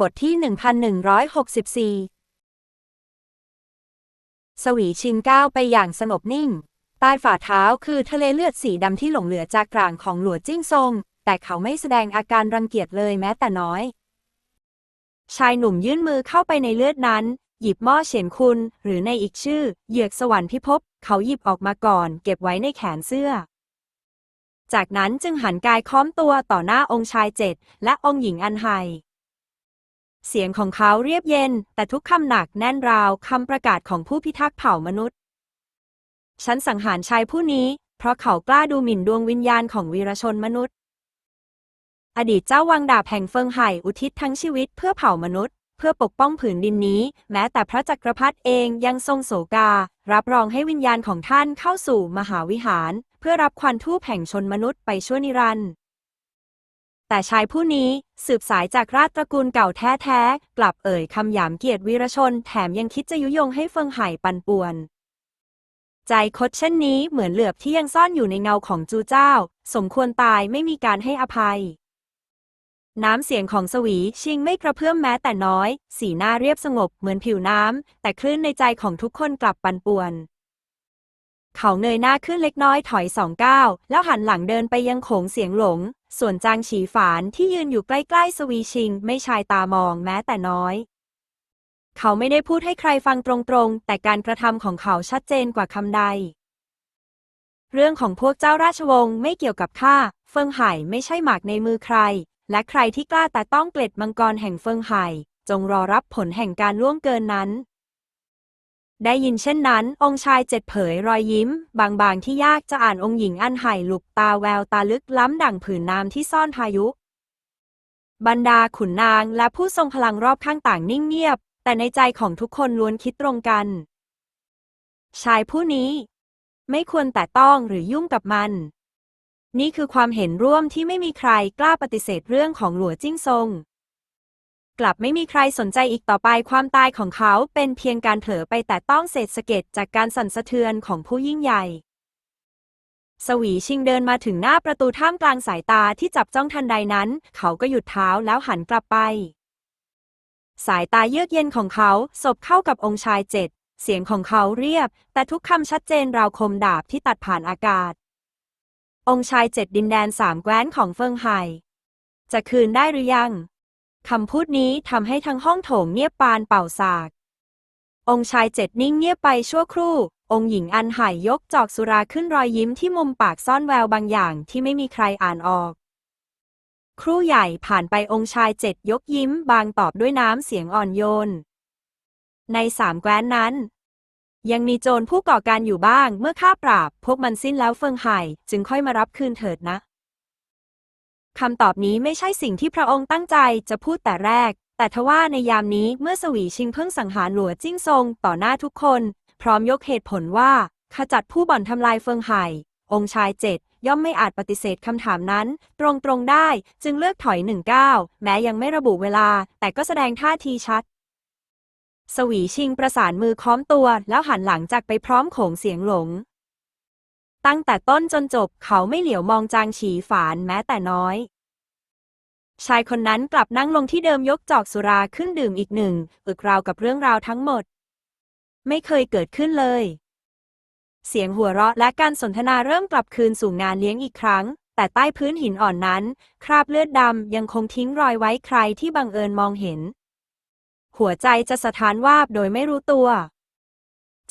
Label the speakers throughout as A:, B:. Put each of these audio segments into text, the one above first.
A: บทที่ 1164 สวีชิงก้าวไปอย่างสงบนิ่ง ใต้ฝ่าเท้าคือทะเลเลือดสีดำที่หลงเหลือจากกลางของหลัวจิ้งซง แต่เขาไม่แสดงอาการรังเกียจเลยแม้แต่น้อย ชายหนุ่มยื่นมือเข้าไปในเลือดนั้น หยิบหม้อเฉียนคุณ หรือในอีกชื่อ เหยือกสวรรค์พิภพ เขาหยิบออกมาก่อน เก็บไว้ในแขนเสื้อจากนั้นจึงหันกายค้อมตัวต่อหน้าองค์ชายเจ็ดและองค์หญิงอันไฮ เสียงของเขาเรียบเย็น แต่ทุกคำหนักแน่นราวคำประกาศของผู้พิทักษ์เผ่ามนุษย์ ฉันสังหารชายผู้นี้ เพราะเขากล้าดูหมิ่นดวงวิญญาณของวีรชนมนุษย์ อดีตเจ้าวังดาบแห่งเฟิงไห่อุทิศทั้งชีวิตเพื่อเผ่ามนุษย์ เพื่อปกป้องผืนดินนี้ แม้แต่พระจักรพรรดิเองยังทรงโศกา รับรองให้วิญญาณของท่านเข้าสู่มหาวิหาร เพื่อรับควันทูปแห่งชนมนุษย์ไปชั่วนิรันดร์ แต่ชายผู้นี้สืบสายจากราชตระกูลเก่าแท้ๆ กลับเอ่ยคำหยามเกียรติวีรชน แถมยังคิดจะยุยงให้เฟิงไห่ปันป่วน ใจคดเช่นนี้เหมือนเหลือบที่ยังซ่อนอยู่ในเงาของจูเจ้า สมควรตายไม่มีการให้อภัย น้ำเสียงของสวีชิงไม่กระเพื่อมแม้แต่น้อย สีหน้าเรียบสงบเหมือนผิวน้ำ แต่คลื่นในใจของทุกคนกลับปันป่วนเขาเงยหน้าขึ้นเล็กน้อยถอยสองก้าวแล้วหันหลังเดินไปยังโขงเสียงหลง ส่วนจางฉีฝานที่ยืนอยู่ใกล้ๆสวีชิง ไม่ชายตามองแม้แต่น้อย เขาไม่ได้พูดให้ใครฟังตรงๆ แต่การกระทำของเขาชัดเจนกว่าคำใด เรื่องของพวกเจ้าราชวงศ์ไม่เกี่ยวกับข้า เฟิงไห่ไม่ใช่หมากในมือใคร และใครที่กล้าแต่ต้องเกล็ดมังกรแห่งเฟิงไห่จงรอรับผลแห่งการล่วงเกินนั้น ได้ยินเช่นนั้น องค์ชายเจ็ดเผยรอยยิ้ม บางๆที่ยากจะอ่านองค์หญิงอันไห่หลุกตาแววตาลึกล้ำดั่งผืนน้ำที่ซ่อนพายุ บรรดาขุนนางและผู้ทรงพลังรอบข้างต่างนิ่งเงียบ แต่ในใจของทุกคนล้วนคิดตรงกัน ชายผู้นี้ ไม่ควรแต่ต้องหรือยุ่งกับมัน นี่คือความเห็นร่วมที่ไม่มีใครกล้าปฏิเสธเรื่องของหลัวจิ้งซง กลับไม่มีใครสนใจอีกต่อไปความตายของเขาเป็นเพียงการเผลอไปแต่ต้องเศษสะเก็ดจากการสั่นสะเทือนของผู้ยิ่งใหญ่ สวีชิงเดินมาถึงหน้าประตูท่ามกลางสายตาที่จับจ้องทันใดนั้น เขาก็หยุดเท้าแล้วหันกลับไป สายตาเยือกเย็นของเขาสบเข้ากับองค์ชายเจ็ด เสียงของเขาเรียบ แต่ทุกคำชัดเจนราวคมดาบที่ตัดผ่านอากาศ องค์ชายเจ็ดดินแดนสามแคว้นของเฟิงไห่จะคืนได้หรือยัง คำพูดนี้ทำให้ทั้งห้องโถงเงียบปานเป่าสาก องค์ชายเจ็ดนิ่งเงียบไปชั่วครู่ องค์หญิงอันห่ยยกจอกสุราขึ้นรอยยิ้มที่มุมปากซ่อนแววบางอย่างที่ไม่มีใครอ่านออก ครู่ใหญ่ผ่านไปองค์ชายเจ็ดยกยิ้มบางตอบด้วยน้ำเสียงอ่อนโยน ในสามแคว้นนั้น ยังมีโจรผู้ก่อการอยู่บ้างเมื่อข้าปราบ พวกมันสิ้นแล้วเฟิงไห่จึงค่อยมารับคืนเถิดนะ คำตอบนี้ไม่ใช่สิ่งที่พระองค์ตั้งใจจะพูดแต่แรก แต่ทว่าในยามนี้เมื่อสวีชิงเพิ่งสังหารหลัวจิ้งซงต่อหน้าทุกคน พร้อมยกเหตุผลว่าขจัดผู้บ่อนทำลายเฟิงไห่ องค์ชายเจ็ดย่อมไม่อาจปฏิเสธคำถามนั้น ตรงๆได้จึงเลือกถอยหนึ่งก้าวแม้ยังไม่ระบุเวลา แต่ก็แสดงท่าทีชัด สวีชิงประสานมือค้อมตัวแล้วหันหลังจากไปพร้อมโขงเสียงหลง ตั้งแต่ต้นจนจบเขาไม่เหลียวมองจางฉีฝานแม้แต่น้อย ชายคนนั้นกลับนั่งลงที่เดิมยกจอกสุราขึ้นดื่มอีกหนึ่งอึกราวกับเรื่องราวทั้งหมด ไม่เคยเกิดขึ้นเลย เสียงหัวเราะและการสนทนาเริ่มกลับคืนสู่งานเลี้ยงอีกครั้ง แต่ใต้พื้นหินอ่อนนั้น คราบเลือดดำยังคงทิ้งรอยไว้ใครที่บังเอิญมองเห็น หัวใจจะสะท้านวาบโดยไม่รู้ตัว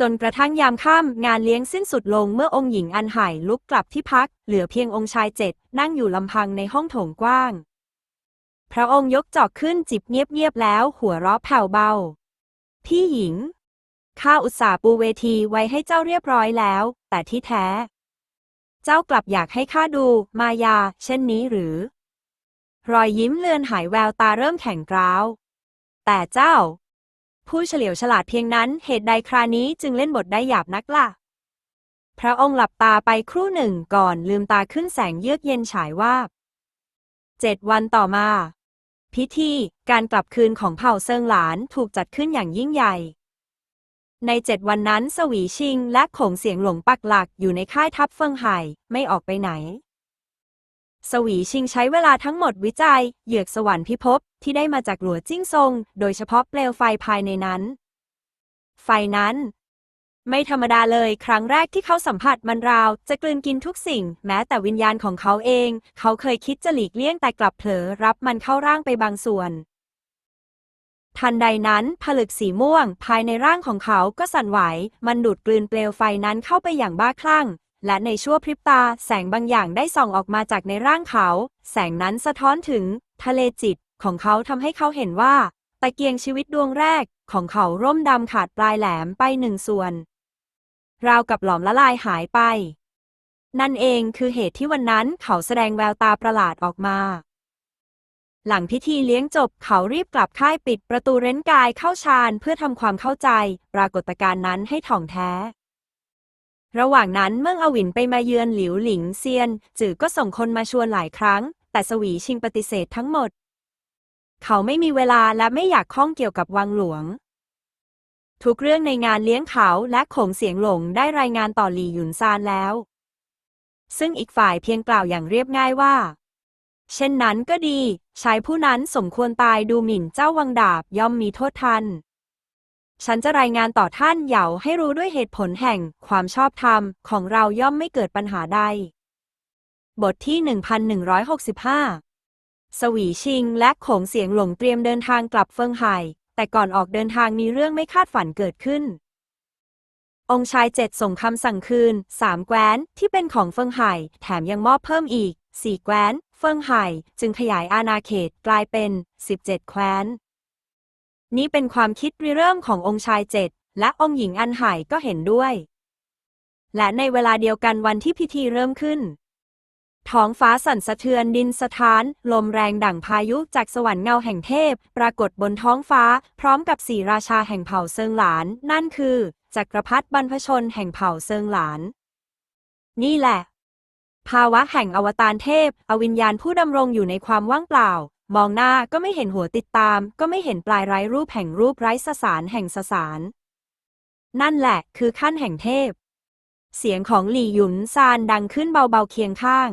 A: จนกระทั่งยามค่ำงานเลี้ยงสิ้นสุดลงเมื่อองค์หญิงอันไห่ลุกกลับที่พัก เหลือเพียงองค์ชายเจ็ดนั่งอยู่ลำพังในห้องโถงกว้าง พระองค์ยกจอกขึ้นจิบเงียบๆแล้ว หัวเราะแผ่วเบา พี่หญิง ข้าอุตส่าห์ปูเวทีไว้ให้เจ้าเรียบร้อยแล้ว แต่ที่แท้ เจ้ากลับอยากให้ข้าดู มายา เช่นนี้หรือ รอยยิ้มเลือนหายแววตาเริ่มแข็งกร้าว แต่เจ้า ผู้เฉลียวฉลาดเพียงนั้น เหตุใดครานี้จึงเล่นบทได้หยาบนักล่ะ พระองค์หลับตาไปครู่หนึ่งก่อนลืมตาขึ้นแสงเยือกเย็นฉายวาบเจ็ดวันต่อมา พิธีการกลับคืนของเผ่าเซิงหลานถูกจัดขึ้นอย่างยิ่งใหญ่ ในเจ็ดวันนั้นสวีชิงและขงเสียงหลงปักหลักอยู่ในค่ายทัพเฟิงไห่ไม่ออกไปไหน
B: สวีชิงใช้เวลาทั้งหมดวิจัย เหยือกสวรรค์พิภพที่ได้มาจากหลัวจิ้งซง โดยเฉพาะเปลวไฟภายในนั้น ไฟนั้น ไม่ธรรมดาเลยครั้งแรกที่เขาสัมผัสมันราว จะกลืนกินทุกสิ่ง แม้แต่วิญญาณของเขาเอง เขาเคยคิดจะหลีกเลี่ยงแต่กลับเผลอรับมันเข้าร่างไปบางส่วน ทันใดนั้น ผลึกสีม่วง ภายในร่างของเขาก็สั่นไหว มันดูดกลืนเปลวไฟนั้นเข้าไปอย่างบ้าคลั่ง และในชั่วพริบตาแสงบางอย่างได้ส่องออกมาจากในร่างเขา แสงนั้นสะท้อนถึง ทะเลจิตของเขาทำให้เขาเห็นว่า ตะเกียงชีวิตดวงแรกของเขาร่มดำขาดปลายแหลมไปหนึ่งส่วน ราวกับหลอมละลายหายไป นั่นเองคือเหตุที่วันนั้นเขาแสดงแววตาประหลาดออกมา หลังพิธีเลี้ยงจบเขารีบกลับค่ายปิดประตูเร้นกายเข้าฌานเพื่อทำความเข้าใจ ปรากฏการณ์นั้นให้ถ่องแท้ ระหว่างนั้นเมื่ออวินไปมาเยือนหลิวหลิงเซียน จือก็ส่งคนมาชวนหลายครั้ง แต่สวีชิงปฏิเสธทั้งหมด เขาไม่มีเวลาและไม่อยากข้องเกี่ยวกับวังหลวง ทุกเรื่องในงานเลี้ยงเขาและโขงเสียงหลงได้รายงานต่อหลี่หยุนซานแล้ว ซึ่งอีกฝ่ายเพียงกล่าวอย่างเรียบง่ายว่า เช่นนั้นก็ดีชายผู้นั้นสมควรตายดูหมิ่นเจ้าวังดาบย่อมมีโทษทัน ฉันจะรายงานต่อท่านเหยาให้รู้ด้วยเหตุผลแห่งความชอบธรรมของเราย่อมไม่เกิดปัญหาใด บทที่ 1165 สวีชิงและโขงเสียงหลงเตรียมเดินทางกลับเฟิงไห่แต่ก่อนออกเดินทางมีเรื่องไม่คาดฝันเกิดขึ้น องค์ชายเจ็ดส่งคำสั่งคืนสามแคว้นที่เป็นของเฟิงไห่แถมยังมอบเพิ่มอีกสี่แคว้น เฟิงไห่จึงขยายอาณาเขตกลายเป็น 17 แคว้น นี่เป็นความคิดริเริ่มขององค์ชายเจ็ดและองค์หญิงอันไห่ก็เห็นด้วย และในเวลาเดียวกันวันที่พิธีเริ่มขึ้น ท้องฟ้าสั่นสะเทือนดินสะท้าน ลมแรงดั่งพายุจากสวรรค์เงาแห่งเทพ ปรากฏบนท้องฟ้า พร้อมกับสี่ราชาแห่งเผ่าเซิงหลาน นั่นคือจักรพรรดิบรรพชนแห่งเผ่าเซิงหลาน นี่แหละ ภาวะแห่งอวตารเทพ อวิญญาณผู้ดำรงอยู่ในความว่างเปล่า มองหน้าก็ไม่เห็นหัวติดตาม ก็ไม่เห็นปลายไร้รูปแห่งรูปไร้สสารแห่งสสาร นั่นแหละคือขั้นแห่งเทพ เสียงของหลี่หยุนซานดังขึ้นเบาๆเคียงข้าง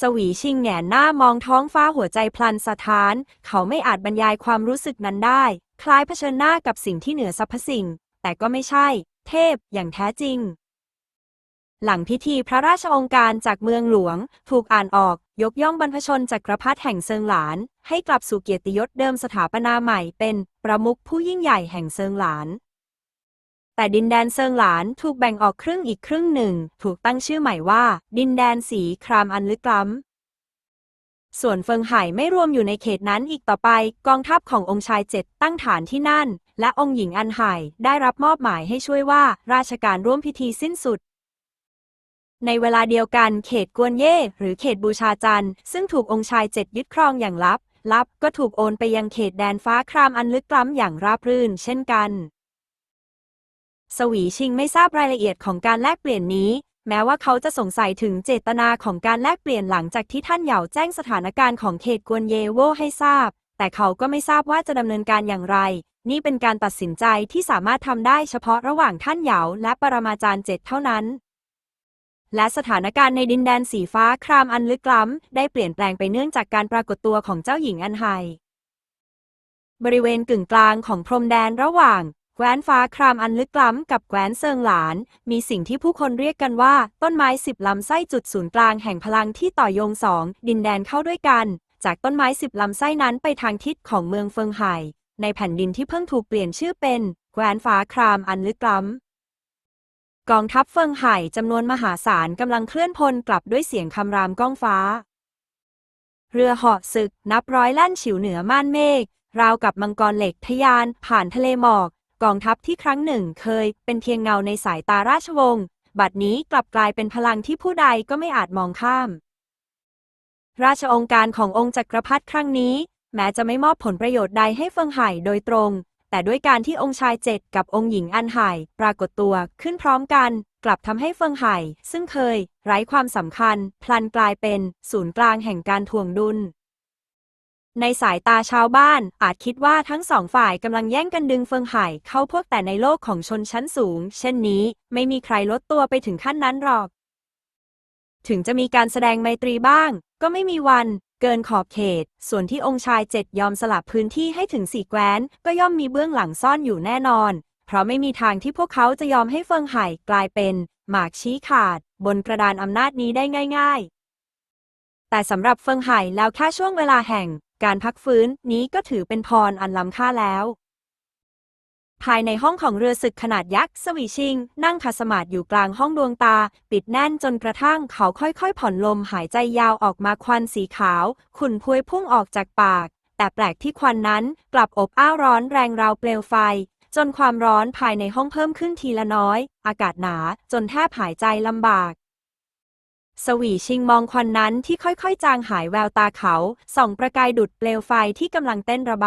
B: สวีชิงแหงนหน้ามองท้องฟ้าหัวใจพลันสะท้าน เขาไม่อาจบรรยายความรู้สึกนั้นได้ คล้ายเผชิญหน้ากับสิ่งที่เหนือสรรพสิ่ง แต่ก็ไม่ใช่ เทพอย่างแท้จริง หลังพิธีพระราชองค์การจากเมืองหลวง ถูกอ่านออก ยกย่องบรรพชนจักรพรรดิแห่งเซิงหลาน ให้กลับสู่เกียรติยศเดิมสถาปนาใหม่เป็นประมุขผู้ยิ่งใหญ่แห่งเซิงหลาน แต่ดินแดนเซิงหลานถูกแบ่งออกครึ่งอีกครึ่งหนึ่ง ถูกตั้งชื่อใหม่ว่า ดินแดนสีครามอันลึกล้ำ ส่วนเฟิงไห่ไม่รวมอยู่ในเขตนั้นอีกต่อไป กองทัพขององค์ชายเจ็ดตั้งฐานที่นั่น และองค์หญิงอันไห่ได้รับมอบหมายให้ช่วยว่าราชการร่วมพิธีสิ้นสุด ในเวลาเดียวกันเขตกวนเย่หรือเขตบูชาจันทร์ซึ่งถูกองค์ชายเจ็ดยึดครองอย่างลับ ลับก็ถูกโอนไปยังเขตแดนฟ้าครามอันลึกล้ำอย่างราบรื่น เช่นกัน สวีชิงไม่ทราบรายละเอียดของการแลกเปลี่ยนนี้ แม้ว่าเขาจะสงสัยถึงเจตนาของการแลกเปลี่ยนหลังจากที่ท่านเหยาแจ้งสถานการณ์ของเขตกวนเยโวให้ทราบ แต่เขาก็ไม่ทราบว่าจะดำเนินการอย่างไร นี่เป็นการตัดสินใจที่สามารถทำได้เฉพาะระหว่างท่านเหยาและปรมาจารย์เจ็ดเท่านั้น และสถานการณ์ในดินแดนสีฟ้าครามอันลึกล้ำ ได้เปลี่ยนแปลงไปเนื่องจากการปรากฏตัวของเจ้าหญิงอันไฮ บริเวณกึ่งกลางของพรมแดนระหว่างแคว้นฟ้าครามอันลึกล้ำกับแคว้นเซิงหลาน มีสิ่งที่ผู้คนเรียกกันว่า ต้นไม้สิบลำไส้จุดศูนย์กลางแห่งพลังที่ต่อโยงสองดินแดนเข้าด้วยกัน จากต้นไม้สิบลำไส้นั้นไปทางทิศของเมืองเฟิงไห่ในแผ่นดินที่เพิ่งถูกเปลี่ยนชื่อเป็นแคว้นฟ้าครามอันลึกล้ำ กองทัพเฟิงไห่จำนวนมหาศาลกำลังเคลื่อนพลกลับด้วยเสียงคำรามก้องฟ้า เรือเหาะศึกนับร้อยแล่นฉิวเหนือม่านเมฆราวกับมังกรเหล็กทะยาน ผ่านทะเลหมอก กองทัพที่ครั้งหนึ่งเคย เป็นเพียงเงาในสายตาราชวงศ์บัดนี้กลับกลายเป็นพลังที่ผู้ใดก็ไม่อาจมองข้าม ราชองค์การขององค์จักรพรรดิครั้งนี้ แม้จะไม่มอบผลประโยชน์ใดให้เฟิงไห่โดยตรง แต่ด้วยการที่องค์ชายเจ็ดกับองค์หญิงอันไห่ปรากฏตัวขึ้นพร้อมกัน กลับทำให้เฟิงไห่ซึ่งเคย ไร้ความสำคัญ พลันกลายเป็นศูนย์กลางแห่งการทวงดุล ในสายตาชาวบ้าน อาจคิดว่าทั้งสองฝ่ายกำลังแย่งกันดึงเฟิงไห่เข้าพวกแต่ในโลกของชนชั้นสูง เช่นนี้ไม่มีใครลดตัวไปถึงขั้นนั้นหรอก ถึงจะมีการแสดงไมตรีบ้าง ก็ไม่มีวัน เกินขอบเขต ส่วนที่องค์ชายเจ็ดยอมสลับพื้นที่ให้ถึงสี่แคว้น ก็ย่อมมีเบื้องหลังซ่อนอยู่แน่นอน เพราะไม่มีทางที่พวกเขาจะยอมให้เฟิงไห่กลายเป็น หมากชี้ขาด บนกระดานอำนาจนี้ได้ง่าย ๆ แต่สำหรับเฟิงไห่แล้วแค่ช่วงเวลาแห่ง การพักฟื้นนี้ก็ถือเป็นพรอันล้ำค่าแล้ว ภายในห้องของเรือศึกขนาดยักษ์สวีชิง นั่งขัดสมาธิอยู่กลางห้องดวงตา ปิดแน่นจนกระทั่งเขาค่อยๆ ผ่อนลมหายใจยาวออกมาควันสีขาว ขุ่นพวยพุ่งออกจากปาก แต่แปลกที่ควันนั้นกลับอบอ้าวร้อนแรงราวเปลวไฟ จนความร้อนภายในห้องเพิ่มขึ้นทีละน้อย อากาศหนาจนแทบหายใจลำบากสวีชิงมองควันนั้นที่ค่อยๆ จางหายแววตาเขา ส่องประกายดุดเปลวไฟที่กำลังเต้นระบ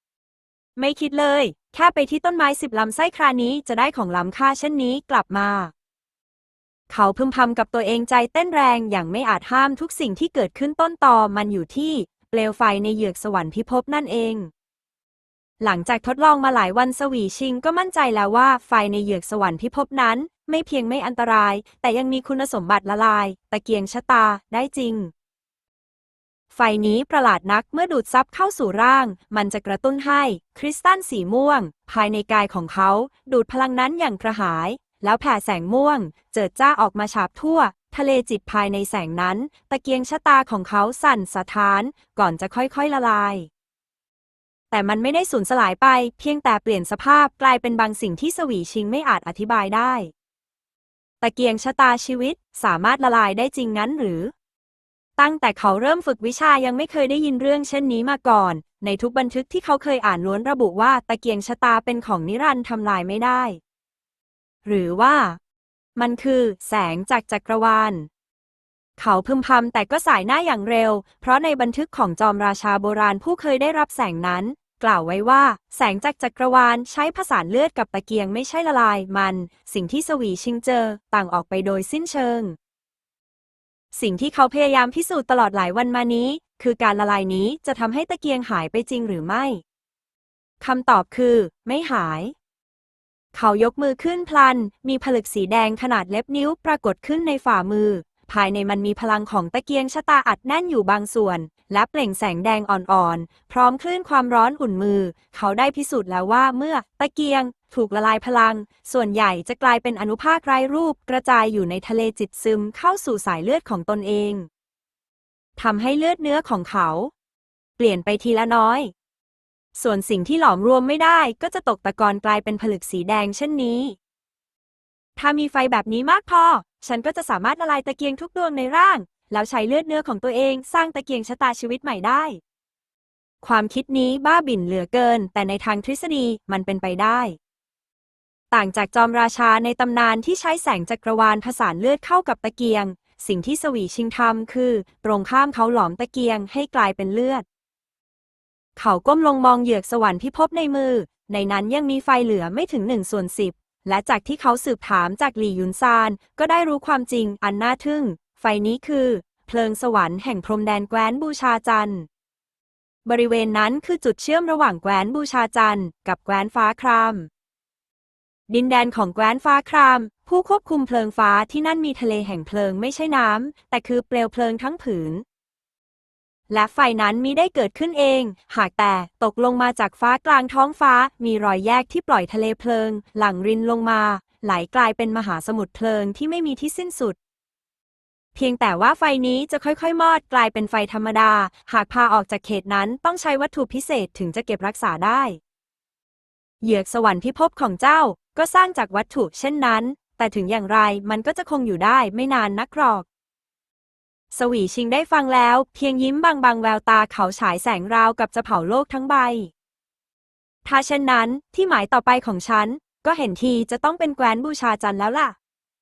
B: ำ ไม่คิดเลย แค่ไปที่ต้นไม้สิบลำไส้ครานี้จะได้ของล้ำค่าเช่นนี้กลับมา เขาพึมพำกับตัวเองใจเต้นแรงอย่างไม่อาจห้ามทุกสิ่งที่เกิดขึ้นต้นตอมันอยู่ที่เปลวไฟในเหยือกสวรรค์พิภพนั่นเอง หลังจากทดลองมาหลายวันสวีชิงก็มั่นใจแล้วว่าไฟในเหยือกสวรรค์พิภพนั้น ไม่เพียงไม่อันตราย แต่ยังมีคุณสมบัติละลาย ตะเกียงชะตาได้จริง ไฟนี้ประหลาดนักเมื่อดูดซับเข้าสู่ร่าง มันจะกระตุ้นให้คริสตัลสีม่วง ภายในกายของเขา ดูดพลังนั้นอย่างกระหาย แล้วแผ่แสงม่วง เจิดจ้าออกมาฉาบทั่ว ทะเลจิตภายในแสงนั้น ตะเกียงชะตาของเขาสั่นสะท้าน ก่อนจะค่อยๆละลาย แต่มันไม่ได้สูญสลายไป เพียงแต่เปลี่ยนสภาพกลายเป็นบางสิ่งที่สวีชิงไม่อาจอธิบายได้ ตะเกียงชะตาชีวิตสามารถละลายได้จริงงั้นหรือ ตั้งแต่เขาเริ่มฝึกวิชายังไม่เคยได้ยินเรื่องเช่นนี้มาก่อน ในทุกบันทึกที่เขาเคยอ่านล้วนระบุว่าตะเกียงชะตาเป็นของนิรันดร์ทำลายไม่ได้ หรือว่า มันคือแสงจากจักรวาล เขาพึมพำแต่ก็สายหน้าอย่างเร็ว เพราะในบันทึกของจอมราชาโบราณผู้เคยได้รับแสงนั้น กล่าวไว้ว่า แสงจากจักรวาลใช้ผสานเลือดกับตะเกียงไม่ใช่ละลายมัน สิ่งที่สวีชิงเจอ ต่างออกไปโดยสิ้นเชิง สิ่งที่เขาพยายามพิสูจน์ตลอดหลายวันมานี้ คือการละลายนี้จะทำให้ตะเกียงหายไปจริงหรือไม่คำตอบคือ ไม่หาย เขายกมือขึ้นพลัน มีผลึกสีแดงขนาดเล็บนิ้วปรากฏขึ้นในฝ่ามือ ภายในมันมีพลังของตะเกียงชะตาอัดแน่นอยู่บางส่วน และเปล่งแสงแดงอ่อนๆ พร้อมคลื่นความร้อนอุ่นมือ เขาได้พิสูจน์แล้วว่าเมื่อตะเกียง ถูกละลายพลัง ส่วนใหญ่จะกลายเป็นอนุภาคไร้รูปกระจายอยู่ในทะเลจิตซึมเข้าสู่สายเลือดของตนเองทำให้เลือดเนื้อของเขา เปลี่ยนไปทีละน้อย ส่วนสิ่งที่หลอมรวมไม่ได้ก็จะตกตะกอนกลายเป็นผลึกสีแดงเช่นนี้ ถ้ามีไฟแบบนี้มากพอ ฉันก็จะสามารถละลายตะเกียงทุกดวงในร่าง แล้วใช้เลือดเนื้อของตัวเองสร้างตะเกียงชะตาชีวิตใหม่ได้ ความคิดนี้บ้าบิ่นเหลือเกิน แต่ในทางทฤษฎีมันเป็นไปได้ ต่างจากจอมราชาในตำนานที่ใช้แสงจักรวาลผสานเลือดเข้ากับตะเกียง สิ่งที่สวีชิงทำคือ ตรงข้ามเขาหลอมตะเกียงให้กลายเป็นเลือด เขาก้มลงมองเหยือกสวรรค์ที่พบในมือ ในนั้นยังมีไฟเหลือไม่ถึงหนึ่งส่วนสิบและจากที่เขาสืบถามจากหลี่ยุนซาน ก็ได้รู้ความจริงอันน่าทึ่ง ไฟนี้คือ เพลิงสวรรค์แห่งพรมแดนแคว้นบูชาจันทร์บริเวณนั้นคือจุดเชื่อมระหว่างแคว้นบูชาจันทร์กับแคว้นฟ้าคราม ดินแดนของแคว้นฟ้าคราม ผู้ควบคุมเพลิงฟ้าที่นั่นมีทะเลแห่งเพลิงไม่ใช่น้ำ แต่คือเปลวเพลิงทั้งผืน และไฟนั้นมิได้เกิดขึ้นเอง หากแต่ตกลงมาจากฟ้ากลางท้องฟ้า มีรอยแยกที่ปล่อยทะเลเพลิง หลั่งรินลงมา ไหลกลายเป็นมหาสมุทรเพลิงที่ไม่มีที่สิ้นสุดเพียงแต่ว่าไฟนี้จะค่อยๆ มอดกลายเป็นไฟธรรมดา หากพาออกจากเขตนั้นต้องใช้วัตถุพิเศษถึงจะเก็บรักษาได้ เหยือกสวรรค์พิภพของเจ้า ก็สร้างจากวัตถุเช่นนั้น แต่ถึงอย่างไรมันก็จะคงอยู่ได้ไม่นานนักหรอก สวีชิงได้ฟังแล้ว เพียงยิ้มบางๆแววตาเขาฉายแสงราวกับจะเผาโลกทั้งใบ ถ้าเช่นนั้นที่หมายต่อไปของฉัน ก็เห็นทีจะต้องเป็นแกวนบูชาจันแล้วล่ะ